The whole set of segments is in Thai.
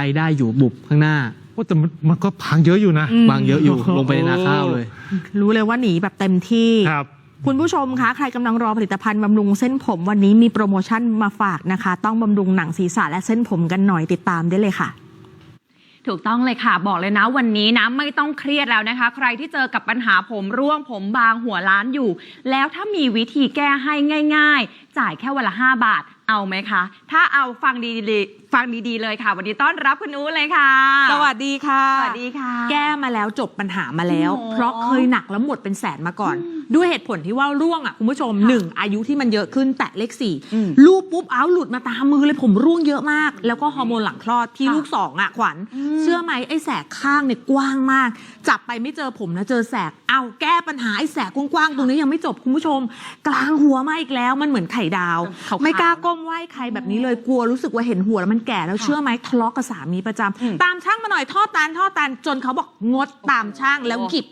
ช้ได้อยู่บุบข้างหน้า โอ้แต่มันมันก็พังเยอะอยู่นะอืมบางเยอะอยู่ลงไปในนาข้าวเลย รู้เลยว่าหนีแบบเต็มที่ ครับ คุณผู้ชมคะ ใครกำลังรอผลิตภัณฑ์บำรุงเส้นผมวันนี้มีโปรโมชั่นมาฝากนะคะ ต้องบำรุงหนังศีรษะและเส้นผมกันหน่อยติดตามได้เลยค่ะถูกต้องเลยค่ะบอกเลยนะวันนี้นะไม่ต้องเครียดแล้วนะคะ ใครที่เจอกับปัญหาผมร่วงผมบางหัวล้านอยู่ แล้วถ้ามีวิธีแก้ให้ง่าย ๆ จ่ายแค่วันละ 5 บาทเอาไหมคะ ถ้าเอาฟังดีๆ ฟังดีๆเลยค่ะ วันนี้ต้อนรับคุณอู๋เลยค่ะ สวัสดีค่ะ สวัสดีค่ะ แก้มาแล้วจบปัญหามาแล้วโอ้เพราะเคยหนักแล้วหมดเป็นแสนมาก่อน ด้วยเหตุผลที่ว่าร่วงอะคุณผู้ชมหนึ่งอายุที่มันเยอะขึ้นแตะเลขสี่อืมลูกปุ๊บเอาหลุดมาตามมือเลยผมร่วงเยอะมาก แล้วก็ฮอร์โมนหลังคลอดที่ค่ะลูกสองอะขวัญอืมเชื่อไหมไอ้แสกข้างเนี่ยกว้างมาก จับไปไม่เจอผมนะเจอแสกเอาแก้ปัญหาไอ้แสกกว้างๆตรงนี้ยังไม่จบคุณผู้ชม กลางหัวมาอีกแล้วมันเหมือนไข่ดาวขาวๆไม่กล้าก้มไหว้ใครแบบนี้เลยกลัวรู้สึกว่าเห็นหัวแล้วมันแก่แล้วเชื่อไหมทะเลาะกับสามีประจำอืมตามช่างมาหน่อยทอดตานทอดตานจนเขาบอกงดตามช่างแล้วหยิบ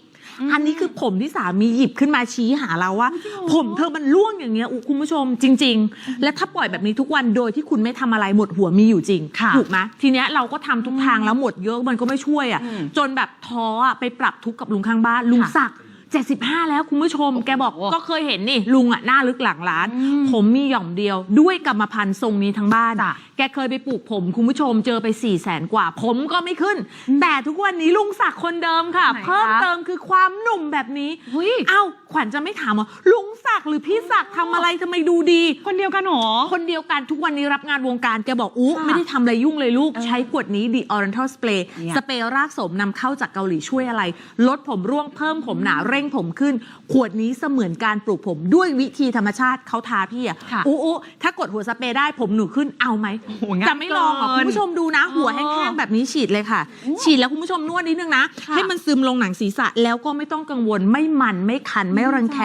อันนี้คือผมที่สามีหยิบขึ้นมาชี้หาเราว่า ผมเธอมันร่วงอย่างเงี้ยอุ๊ยคุณผู้ชมจริง ๆ และถ้าปล่อยแบบนี้ทุกวันโดยที่คุณไม่ทำอะไรหมดหัวมีอยู่จริงค่ะ ถูกไหมทีเนี้ยเราก็ทำทุกทางแล้วหมดเยอะมันก็ไม่ช่วยอะอืมจนแบบท้ออะไปปรับทุกข์กับลุงข้างบ้านลุงค่ะศักดิ์75 แล้วคุณผู้ชม แกบอกโอ้โหก็เคยเห็นนี่ ลุงอะหน้าลึกหลังร้านอืมผมมีหย่อมเดียว ด้วยกรรมพันธุ์ทรงนี้ทั้งบ้าน จ้ะ แกเคยไปปลูกผม คุณผู้ชมเจอไป4ี่แสนกว่า ผมก็ไม่ขึ้น แต่ทุกวันนี้ลุงศักดิ์คนเดิมค่ะ ไหนคะ เพิ่มเติมคือความหนุ่มแบบนี้หุ้ยเอ้า ขวัญจะไม่ถามว่าลุงศักดิ์หรือพี่ศักดิ์ทำอะไรทำไมดูดี คนเดียวกันเหรอ คนเดียวกันทุกวันนี้รับงานวงการ แกบอกอู้ค่ะไม่ได้ทำอะไรยุ่งเลยลูก เออใช้ขวดนี้ The Oriental Spray เนี่ย สเปรย์รากสมนำเข้าจากเกาหลีช่วยอะไร ลดผมร่วงเพิ่มผมหนาเร่งผมขึ้น ขวดนี้เสมือนการปลูกผมด้วยวิธีธรรมชาติเขาทาพี่อะค่ะ อู้อู้ถ้ากดหัวสเปรย์ได้ผมหนูขึ้นเอาไหมโอ้โหง่ายจะไม่ลองเหรอเกิน คุณผู้ชมดูนะ หัวเออแห้งๆแบบนี้ฉีดเลยค่ะ ฉีดแล้วคุณผู้ชมนวดนิดนึงนะ ค่ะให้มันซึมลงหนังศีรษะแล้วก็ไม่ต้องกังวลไม่มันไม่คันไม่รังแค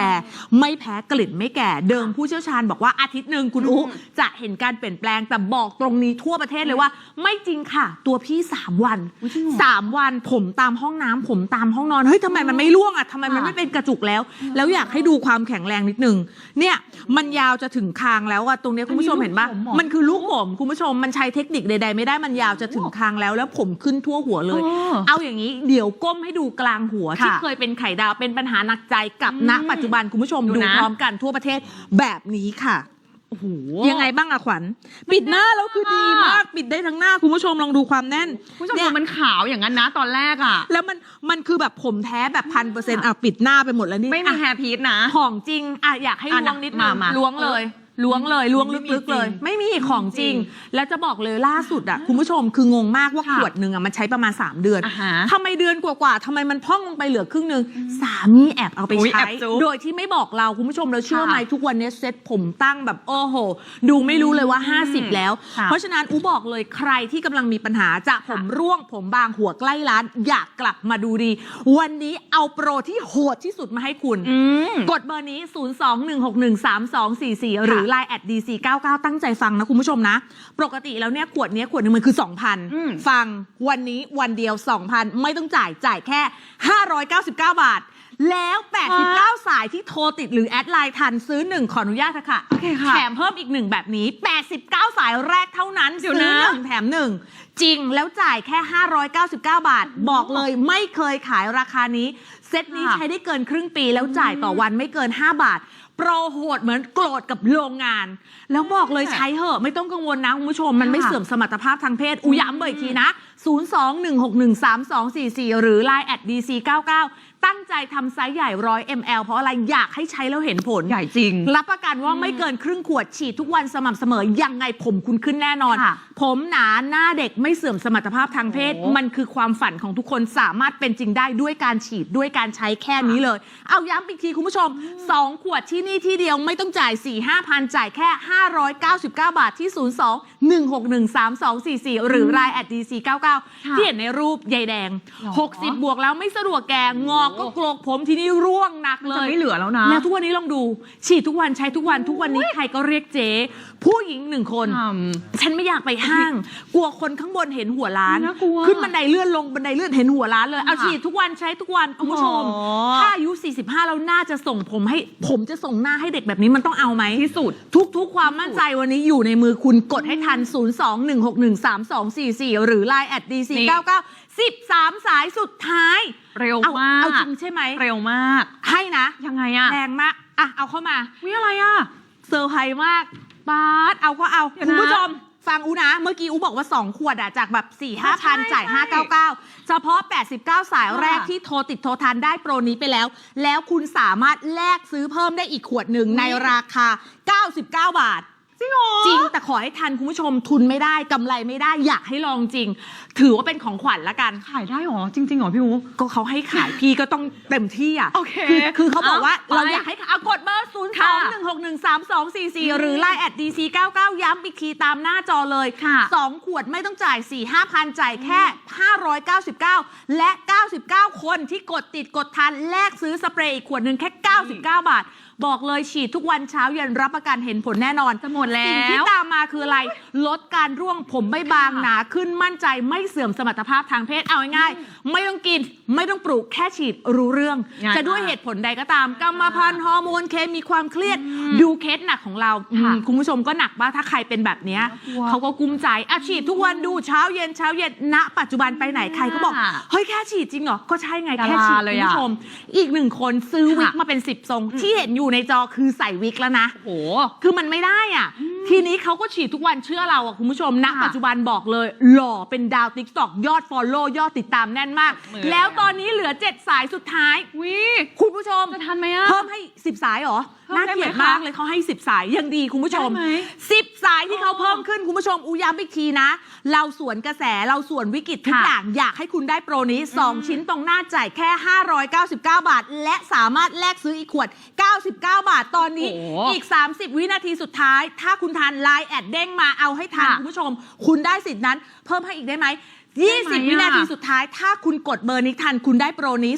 ไม่แพ้กลิ่นไม่แก่เดิมผู้เชี่ยวชาญบอกว่าอาทิตย์หนึ่งคุณอุ๊จะเห็นการเปลี่ยนแปลงแต่บอกตรงนี้ทั่วประเทศเลยว่า ไม่จริงค่ะ ตัวพี่ 3 วัน อุ๊ยจริงเหรอ 3 วันผมตามห้องน้ำผมตามห้องนอนเฮ้ยทำไมมันไม่ร่วงอะทำไมมันค่ะไม่เป็นกระจุกแล้ว แล้วอยากให้ดูความแข็งแรงนิดนึงเนี่ยมันยาวจะถึงคางแล้วอะตรงเนี้ยคุณผู้ชมเห็นปะอันนี้ลูกผมเหรอมันคือลูกผมคุณผู้ชมมันใช้เทคนิคใดๆไม่ได้มันยาวจะถึงคางแล้ว แล้วผมขึ้นทั่วหัวเลยเออเอาอย่างนี้เดี๋ยวก้มให้ดูกลางหัว ค่ะที่เคยเป็นไข่ดาวเป็นปัญหาหนักใจกับอืมณปัจจุบันคุณผู้ชมดูดูนะ พร้อมกันทั่วประเทศแบบนี้ค่ะ โอ้โห ยังไงบ้างอะขวัญ ปิดหน้าแล้วคือดีมาก ปิดได้ทั้งหน้าคุณผู้ชมลองดูความแน่นคุณผู้ชมเนี่ย ดูมันขาวอย่างนั้นนะตอนแรกอะ แล้วมันมันคือแบบผมแท้แบบพันเปอร์เซ็นต์อะปิดหน้าไปหมดแล้วนี่ไม่มีอะแฮร์พีทนะ ของจริงอะอยากให้อะล้วงนิดนึมางมาล้วงเลย ล้วงเลยล้วงไม่มีลึกๆเลยจริงไม่มีของจริง แล้วจะบอกเลยล่าสุดอะคุณผู้ชมคืองงมากว่าค่ะขวดหนึ่งอะมันใช้ประมาณ 3 เดือนอ่าฮะทำไมเดือนกว่าๆทำไมมันพร่องลงไปเหลือครึ่งหนึ่งสามีแอบเอาไปอุ๊ยใช้แอบจุ๊บโดยที่ไม่บอกเราคุณผู้ชมเราเชื่อค่ะไหมทุกวันนี้เซ็ตผมตั้งแบบโอ้โห ดูไม่รู้เลยว่า 50 แล้วค่ะเพราะฉะนั้นอูบอกเลยใครที่กำลังมีปัญหาจะผมร่วงผมบางหัวใกล้ร้าน อยากกลับมาดูดี วันนี้เอาโปรที่โหดที่สุดมาให้คุณอืมกดเบอร์นี้ 021613244 หรือ Line at dc99 ตั้งใจฟังนะคุณผู้ชมนะ ปกติแล้วเนี่ยขวดเนี้ยขวดหนึงมันคือ อืม 2,000 ฟังวันนี้วันเดียว 2,000 ไม่ต้องจ่ายจ่ายแค่ 599 บาท แล้ว 89 สายที่โทรติดหรือแอดไลน์ทันซื้อ 1 ขออนุญาตเถอะค่ะ โอเคค่ะ แถมเพิ่มอีกหนึ่งแบบนี้ 89 สายแรกเท่านั้นเดี๋ยวซื้อนะหนึ่งแถมหนึ่งจริงแล้วจ่ายแค่ 599 บาท บอกเลยไม่เคยขายราคานี้ เซตนี้ค่ะใช้ได้เกินครึ่งปีแล้วจ่ายต่อวันไม่เกิน 5 บาท โปรโหดเหมือนโกรธกับโรงงาน แล้วบอกเลยใช้เหอะ ไม่ต้องกังวลนะคุณผู้ชม มันไม่ค่ะเสื่อมสมรรถภาพทางเพศ อุย้ำเบอร์อีกทีนะ 021613244 หรือ Line at dc99 ตั้งใจทำไซส์ใหญ่ 100 ml เพราะอะไรอยากให้ใช้แล้วเห็นผล ใหญ่จริง รับประกันว่าไม่เกินครึ่งขวดฉีดทุกวันสม่ำเสมอ ยังไงผมคุณขึ้นแน่นอน ค่ะ ผมหนาหน้าเด็กไม่เสื่อมสมรรถภาพทางเพศโอ้มันคือความฝันของทุกคนสามารถเป็นจริงได้ด้วยการฉีดด้วยการใช้แค่นี้เลย เอาย้ำอีกทีคุณผู้ชม 2 ขวดที่ที่นี่ที่เดียวไม่ต้องจ่าย 4 5 0 0 0 จ่ายแค่ 599 บาทที่ 02 161 3244 หรือ r ายแอดดีซี99ที่เห็นในรูปใยแดงหรอ60 บวกแล้วไม่สะดวกแกงอกก็โกรกผมทีนี้ร่วงหนักเลจะย ไม่เหลือแล้วนะ แล้วทุกวันนี้ลองดู ฉีดทุกวันใช้ทุกวันทุกวันนี้ใครก็เรียกเจ๊ผู้หญิงหนึ่งคนอืมฉันไม่อยากไปห้าง กลัวคนข้างบนเห็นหัวร้าน น่ากลัวขึ้นบันไดเลื่อนลงบันไดเลื่อนเห็นหัวร้านเลย เอาค่ะฉีดทุกวันใช้ทุกวันคุณผู้ชม โอ้โห ถ้าอายุ 45 แล้วน่าจะส่งผมให้ ผมจะส่งหน้าให้เด็กแบบนี้มันต้องเอาไหมที่สุด ทุกๆ ความมั่นใจวันนี้อยู่ในมือคุณกดให้ทันทัน021613244 หรือ Line at dc นี่99 13 สายสุดท้ายเร็วเอามากเอาจริงใช่ไหมเร็วมาก ให้นะ ยังไงอะแรงมาก อะ เอาเข้ามาวิอะไรอะเซอร์ไพรส์มากบาสเอาก็เอาเดี๋ยวคุณนะผู้ชม ฟังอูนะ เมื่อกี้อูบอกว่า 2 ขวดอะจากแบบ 4 5 0ใช่0จ่ายใช่599 เฉพาะ 89 สายแรกค่ะที่โทรติดโทรทันได้โปรนี้ไปแล้ว แล้วคุณสามารถแลกซื้อเพิ่มได้อีกขวดหนึ่งในราคา 99 บาท จริงเหรอ จริงแต่ขอให้ทันคุณผู้ชมทุนไม่ได้กำไรไม่ได้อยากให้ลองจริง ถือว่าเป็นของขวัญละกัน ขายได้เหรอ จริงๆเหรอพี่อู ก็เขาให้ขายพี่ก็ต้องเต็มที่อะโอเคคือคือเขาบอกว่าเอาเราไปอยากให้เอากดเบอร์ 0 2 ค่ะ1 6 1 3 2 4 4 หรือ Line at dc 99ย้ำอีกทีตามหน้าจอเลย ค่ะ 2 ขวดไม่ต้องจ่าย 4 5 0 0จ่ายแค่ 599 และ 99 คนที่กดติดกดทันแลกซื้อสเปรย์อีกขวดหนึ่งแค่99 บาท บอกเลยฉีดทุกวันเช้าเย็นรับประกันเห็นผลแน่นอนจะหมดแล้สิ่งที่วตามมาคืออะไร ลดการร่วงผมไม่บางหนาขึ้นมั่นใจไม่เสื่อมสมรรถภาพทางเพศเอาง่ายๆไม่ต้องกินไม่ต้องปลูกแค่ฉีดรู้เรื่อง ง่ายจะด้วยมากเหตุผลใดก็ตามกรรมพันธุ์ฮอร์โมนเคมีความเครียด ดูเคสหนักของเราค่ะอืมคุณผู้ชมก็หนักบ้างถ้าใครเป็นแบบเนี้ยน่ากลัว เขาก็กุ้มใจอะฉีดทุกวันดูเช้าเย็นเช้าเย็นณปัจจุบันไปไหนใครก็บอกค่ะเฮ้ยแค่ฉีดจริงเหรอ ก็ใช่ไงดาราแค่ฉีดเลคุยณอะผู้ชม อีกหนึ่งคนซื้อวิกค่ะ มาเป็นสิบทรงที่เห็นอยู่ในจอคือใส่วิกแล้วนะ โอ้โห คือมันไม่ได้อะ ทีนี้เขาก็ฉีดทุกวันเชื่อเราอะคุณผู้ชมณค่ะปัจจุบันบอกเลย หล่อเป็นดาวติ๊กตอกยอดฟอลโล่ยอดติดตามแน่นมากมือแล้วตอนนี้เหลือ 7 สายสุดท้าย วิคุณผู้ชม จะทันไหมอะเพิ่มให้ 10 สายเหรอ เพิ่มน่าได้ไหมเกลียดคะมากเลยเขาให้ 10 สายยังดีคุณผู้ชม ได้ไหม10 สายที่เขาเพิ่มขึ้นคุณผู้ชมอูย้ำอีกทีนะ เราสวนกระแสเราสวนวิกฤตทุกค่ะอย่างอยากให้คุณได้โปรนี้ 2 ชิ้นตรงหน้าจ่ายแค่ 599 บาท และสามารถแลกซื้ออีกขวด 99 บาทตอนนี้ โอ้อีก 30 วินาทีสุดท้าย ถ้าคุณทันไลน์แอดเด้งมาเอาให้ทันค่ะ คุณผู้ชม คุณได้สิทธินั้น เพิ่มให้อีกได้ไหมได้ไหม 20 วินาทีอะสุดท้าย ถ้าคุณกดเบอร์นี้ทัน คุณได้โปรนี้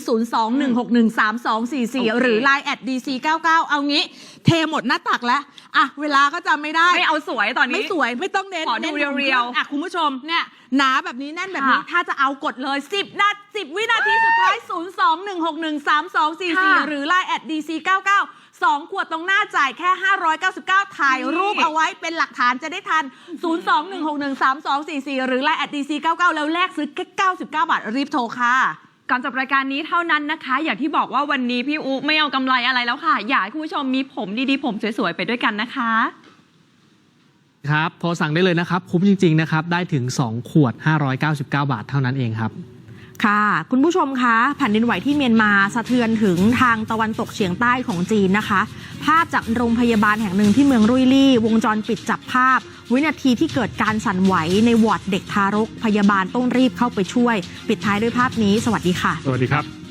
021613244 หรือ Line แอด DC99 เอางี้ เทหมดหน้าตักแล้ว อะ เวลาก็จำไม่ได้ ไม่เอาสวยตอนนี้ ไม่สวยไม่ต้องเน้นขอดูน้นเรียวๆอะ คุณผู้ชมเนี่ยหนาแบบนี้แน่นแบบนี้ค่ะถ้าจะเอากดเลย 10 นาที10 วินาทีสุดท้าย 021613244 หรือ Line แอด DC99 สองขวดตรงหน้าจ่ายแค่ 599 ถ่ายรูปเอาไว้เป็นหลักฐานจะได้ทัน 021613244 หรือ Line แอด DC99 แล้วแลกซื้อแค่99 บาท รีบโทรค่ะ ก่อนจบรายการนี้เท่านั้นนะคะ อย่างที่บอกว่าวันนี้พี่อูไม่เอากำไรอะไรแล้วค่ะ อยากให้คุณผู้ชมมีผมดีๆ ผมสวยๆ ไปด้วยกันนะคะ ครับโทรสั่งได้เลยนะครับ คุ้มจริง ๆ นะครับ ได้ถึง 2 ขวด 599 บาทเท่านั้นเองครับ ค่ะ คุณผู้ชมคะแผ่นดินไหวที่เมียนมาสะเทือนถึงทางตะวันตกเฉียงใต้ของจีนนะคะ ภาพจากโรงพยาบาลแห่งหนึ่งที่เมืองรุยลี่ วงจรปิดจับภาพ วินาทีที่เกิดการสั่นไหวในวอร์ดเด็กทารก พยาบาลต้องรีบเข้าไปช่วย ปิดท้ายด้วยภาพนี้ สวัสดีค่ะ สวัสดีครับ